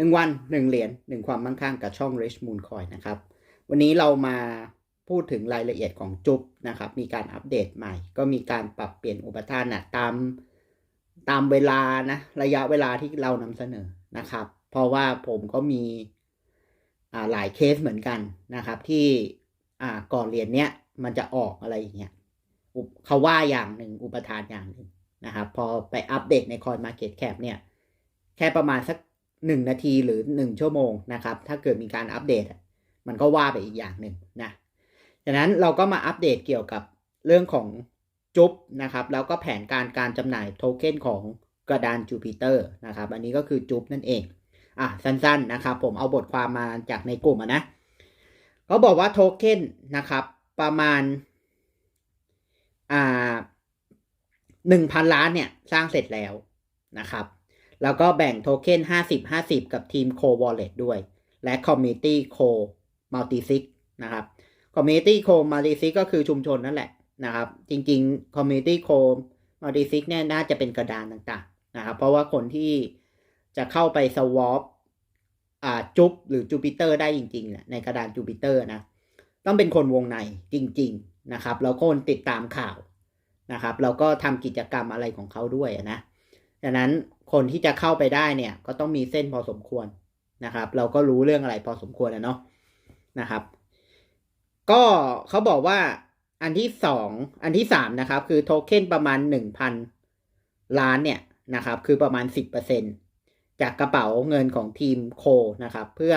หนึ่งวันหนึ่งเหรียญหนึ่งความมั่งคั่งกับช่อง Rich Moon Coin นะครับ วันนี้เรามาพูดถึงรายละเอียดของจุบนะครับ มีการอัปเดตใหม่ ก็มีการปรับเปลี่ยนอุปทานนะตามตามเวลานะ ระยะเวลาที่เรานำเสนอนะครับ เพราะว่าผมก็มีอ่าหลายเคสเหมือนกันนะครับ ที่อ่าก่อนเรียนเนี้ยมันจะออกอะไรอย่างเงี้ยอุปเขาว่าอย่างหนึ่งอุปทานอย่างหนึ่งนะครับ พอไปอัปเดตในคอยมาเก็ตแคปเนี่ย แค่ประมาณสัก หนึ่งนาทีหรือหนึ่งชั่วโมงนะครับ ถ้าเกิดมีการอัปเดต มันก็ว่าไปอีกอย่างหนึ่งนะดังนั้นเราก็มาอัปเดตเกี่ยวกับเรื่องของจุ๊บนะครับ แล้วก็แผนการการจำหน่ายโทเค็นของกระดานจูปิเตอร์นะครับ อันนี้ก็คือจุ๊บนั่นเอง อะ สั้นๆนะครับ ผมเอาบทความมาจากในกลุ่มะนะเขาบอกว่าโทเค็นนะครับ ประมาณอ่าหนึ่งพันล้านเนี่ย สร้างเสร็จแล้วนะครับ แล้วก็แบ่งโทเค็น 50 50 กับทีม Co Wallet ด้วย และ Community Co Multisig นะครับ Community Co Multisig ก็คือชุมชนนั่นแหละนะครับ จริงๆ Community Co Multisig เนี่ยน่าจะเป็นกระดานต่างๆนะครับ เพราะว่าคนที่จะเข้าไป swap อ่าจุ๊บหรือจูปิเตอร์ได้จริงๆในกระดานจูปิเตอร์นะต้องเป็นคนวงในจริง ๆ นะครับแล้วคนติดตามข่าวนะครับแล้วก็ทำกิจกรรมอะไรของเขาด้วยนะ ดังนั้นคนที่จะเข้าไปได้เนี่ยก็ต้องมีเส้นพอสมควรนะครับ เราก็รู้เรื่องอะไรพอสมควรนะเนาะนะครับ ก็เขาบอกว่าอันที่สองอันที่สามนะครับ คือโทเค็นประมาณหนึ่งพันล้านเนี่ยนะครับ คือประมาณสิบเปอร์เซ็นจากกระเป๋าเงินของทีมโคนะครับ เพื่อ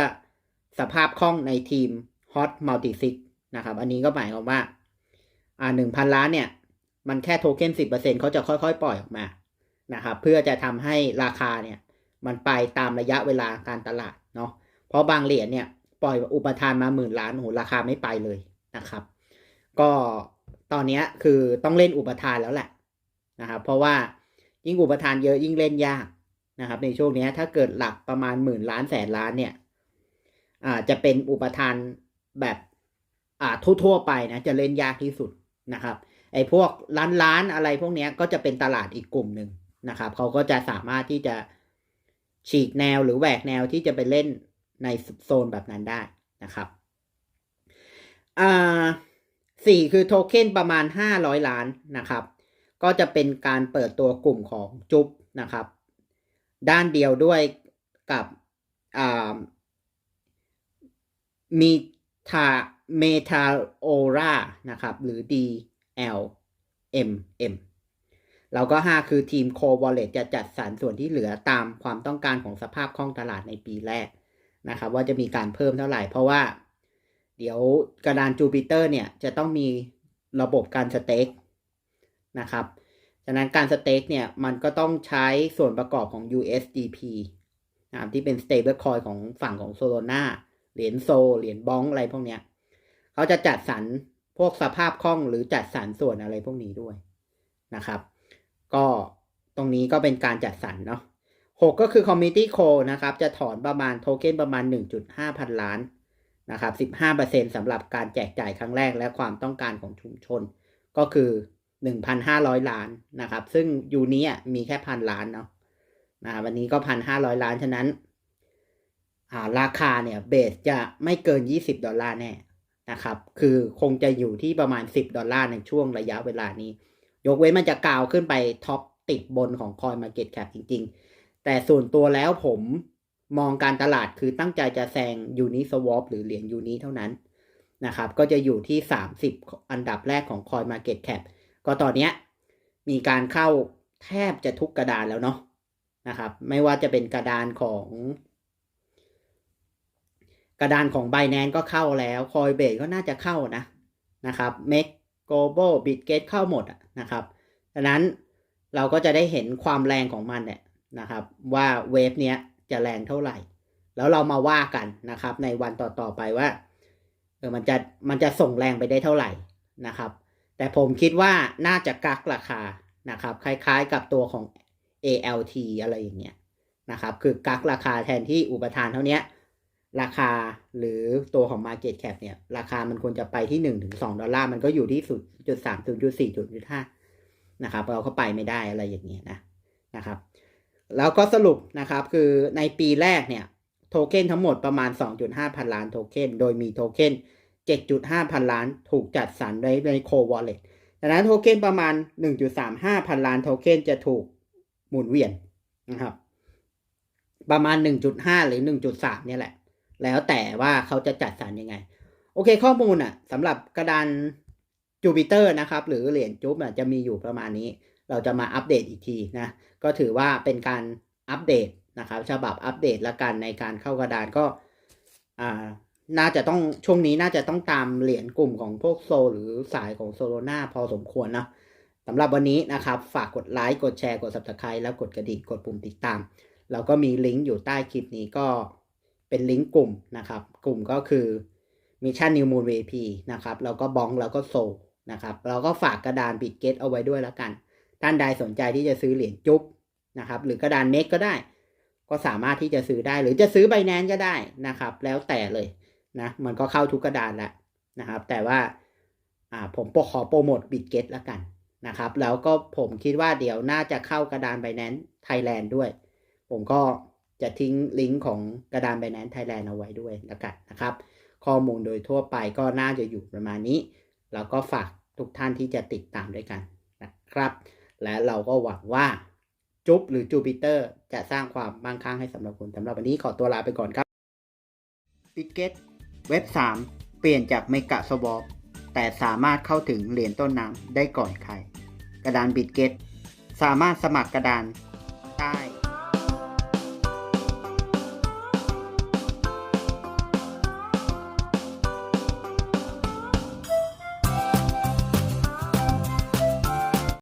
สภาพคล่องในทีม Hot Multisig นะครับ อันนี้ก็หมายความว่า อ่าหนึ่งพันล้านเนี่ย มันแค่โทเค็นสิบเปอร์เซ็นเขาจะค่อยๆ ปล่อยออกมา นะครับเพื่อจะทำให้ราคาเนี่ยมันไปตามระยะเวลาการตลาดเนาะเพราะบางเหรียญเนี่ยปล่อยอุปทานมาหมื่นล้านโหราคาไม่ไปเลยนะครับ ก็ตอนนี้คือต้องเล่นอุปทานแล้วแหละนะครับเพราะว่ายิ่งอุปทานเยอะยิ่งเล่นยากนะครับ ในช่วงนี้ถ้าเกิดหลักประมาณหมื่นล้านแสนล้านเนี่ยอาจะเป็นอุปทานแบบอ่าทั่วๆไปนะจะเล่นยากที่สุดนะครับไอ้พวกล้านล้านอะไรพวกนี้ก็จะเป็นตลาดอีกกลุ่มหนึ่ง นะครับเขาก็จะสามารถที่จะฉีกแนวหรือแหวกแนวที่จะไปเล่นในโซนแบบนั้นได้นะครับอ่าสี่คือโทเค็นประมาณห้าร้อยล้านนะครับ ก็จะเป็นการเปิดตัวกลุ่มของจุ๊บนะครับ ด้านเดียวด้วยกับอ่ามีทาเมทาโอรานะครับ หรือ DLMM แล้วก็ 5 คือทีม Co Wallet จะจัดสรรส่วนที่เหลือตามความต้องการของสภาพคล่องตลาดในปีแรกนะครับ ว่าจะมีการเพิ่มเท่าไหร่ เพราะว่า เดี๋ยวกระดานจูปิเตอร์เนี่ย จะต้องมีระบบการสเต็กนะครับฉะนั้นการสเต็กเนี่ย มันก็ต้องใช้ส่วนประกอบของ USDP นะครับที่เป็น stable coin ของฝั่งของโซโลนาเหรียญโซ เหรียญบองอะไรพวกเนี้ยเขาจะจัดสรรพวกสภาพคล่องหรือจัดสรรส่วนอะไรพวกนี้ด้วยนะครับ ก็ตรงนี้ก็เป็นการจัดสรรเนาะหกก็คือ Community Co นะครับ จะถอนประมาณโทเค็นประมาณ 1.5 พันล้านนะครับ15%สำหรับการแจกจ่ายครั้งแรกและความต้องการของชุมชน ก็คือ 1,500 ล้านนะครับ ซึ่งยูนี้มีแค่พันล้านเนาะนะวันนี้ก็ 1,500 ล้าน ฉะนั้นอ่าราคาเนี่ยเบสจะไม่เกิน 20 ดอลลาร์แน่นะครับ คือคงจะอยู่ที่ประมาณ 10 ดอลลาร์ในช่วงระยะเวลานี้ ยกเว้นมันจะกาวขึ้นไปท็อปติดบนของ Coin Market Cap จริง ๆ แต่ส่วนตัวแล้วผมมองการตลาดคือตั้งใจจะแซง Uniswap หรือเหรียญ Uni เท่านั้นนะครับ ก็จะอยู่ที่ 30 อันดับแรกของ Coin Market Cap ก็ตอนนี้มีการเข้าแทบจะทุกกระดานแล้วเนาะนะครับ ไม่ว่าจะเป็นกระดานของ กระดานของ b บ n a n c e ก็เข้าแล้ว Coinbase ก็น่าจะเข้านะนะครับ Make global bitgate เข้าหมดนะครับดังนั้นเราก็จะได้เห็นความแรงของมันเนี่ยนะครับว่าเวฟเนี้ยจะแรงเท่าไหร่ แล้วเรามาว่ากันนะครับในวันต่อๆไปว่าเออมันจะมันจะส่งแรงไปได้เท่าไหร่นะครับ แต่ผมคิดว่าน่าจะกักราคานะครับคล้ายๆกับตัวของ ALT อะไรอย่างเงี้ยนะครับคือกักราคาแทนที่อุปทานเท่านี้ ราคาหรือตัวของ Market Cap เนี่ย ราคามันควรจะไปที่1ถึง2ดอลลาร์ มันก็อยู่ที่0 3 0 4 5นะครับเราก็ไปไม่ได้อะไรอย่างเงี้ยนะนะครับ แล้วก็สรุปนะครับคือในปีแรกเนี่ย โทเค็นทั้งหมดประมาณ 2.5 พันล้านโทเค็นโดยมีโทเค็น7.5 พันล้านถูกจัดสรรไว้ในโควอลเล็ตดังนั้นโทเค็นประมาณ 1.35 พันล้านโทเค็นจะถูกหมุนเวียนนะครับ ประมาณ 1.5 หรือ 1.3 เนี่ยแหละ แล้วแต่ว่าเขาจะจัดสรรยังไง โอเคข้อมูลอะสำหรับกระดานจูปิเตอร์นะครับ หรือเหรียญจุ๊บอะจะมีอยู่ประมาณนี้ เราจะมาอัปเดตอีกทีนะ ก็ถือว่าเป็นการอัปเดตนะครับ ฉบับอัปเดตละกันในการเข้ากระดานก็อ่าน่าจะต้องช่วงนี้น่าจะต้องตามเหรียญกลุ่มของพวกโซ หรือสายของโซโลนาพอสมควรนะสำหรับวันนี้นะครับ ฝากกดไลค์กดแชร์กด subscribe แล้วกดกระดิ่งกดปุ่มติดตามเราก็มีลิงก์อยู่ใต้คลิปนี้ก็ เป็นลิงก์กลุ่มนะครับ กลุ่มก็คือ Mission New Moon VP นะครับแล้วก็บองแล้วก็โซนะครับเราก็ฝากกระดานบิดเกตเอาไว้ด้วยแล้วกัน ท่านใดสนใจที่จะซื้อเหรียญจุ๊บนะครับ หรือกระดานเน็กก็ได้ ก็สามารถที่จะซื้อได้ หรือจะซื้อใบแนนก็ได้นะครับ แล้วแต่เลยนะมันก็เข้าทุกกระดานแหละนะครับ แต่ว่าอ่าผมขอโปรโมทบิดเกตแล้วกันนะครับ แล้วก็ผมคิดว่าเดี๋ยวน่าจะเข้ากระดานไบแนนไทยแลนด์ด้วย ผมก็ จะทิ้งลิงก์ของกระดาน b บ n น n c e Thailand เอาไว้ด้วยแล้วกันนะครับ ข้อมูลโดยทั่วไปก็น่าจะอยู่ประมาณนี้ แล้วก็ฝากทุกท่านที่จะติดตามด้วยกันนะครับ และเราก็หวังว่าจุ๊บหรือจูปิเตอร์จะสร้างความมั่งคั่งให้สำหรับคุณสำหรับวันนี้ขอตัวลาไปก่อนครับปิเกตเว็บ 3 เปลี่ยนจากเมกะสวอปแต่สามารถเข้าถึงเหรียญต้นน้ำได้ก่อนใคร กระดานบิตเกตสามารถสมัครกระดานได้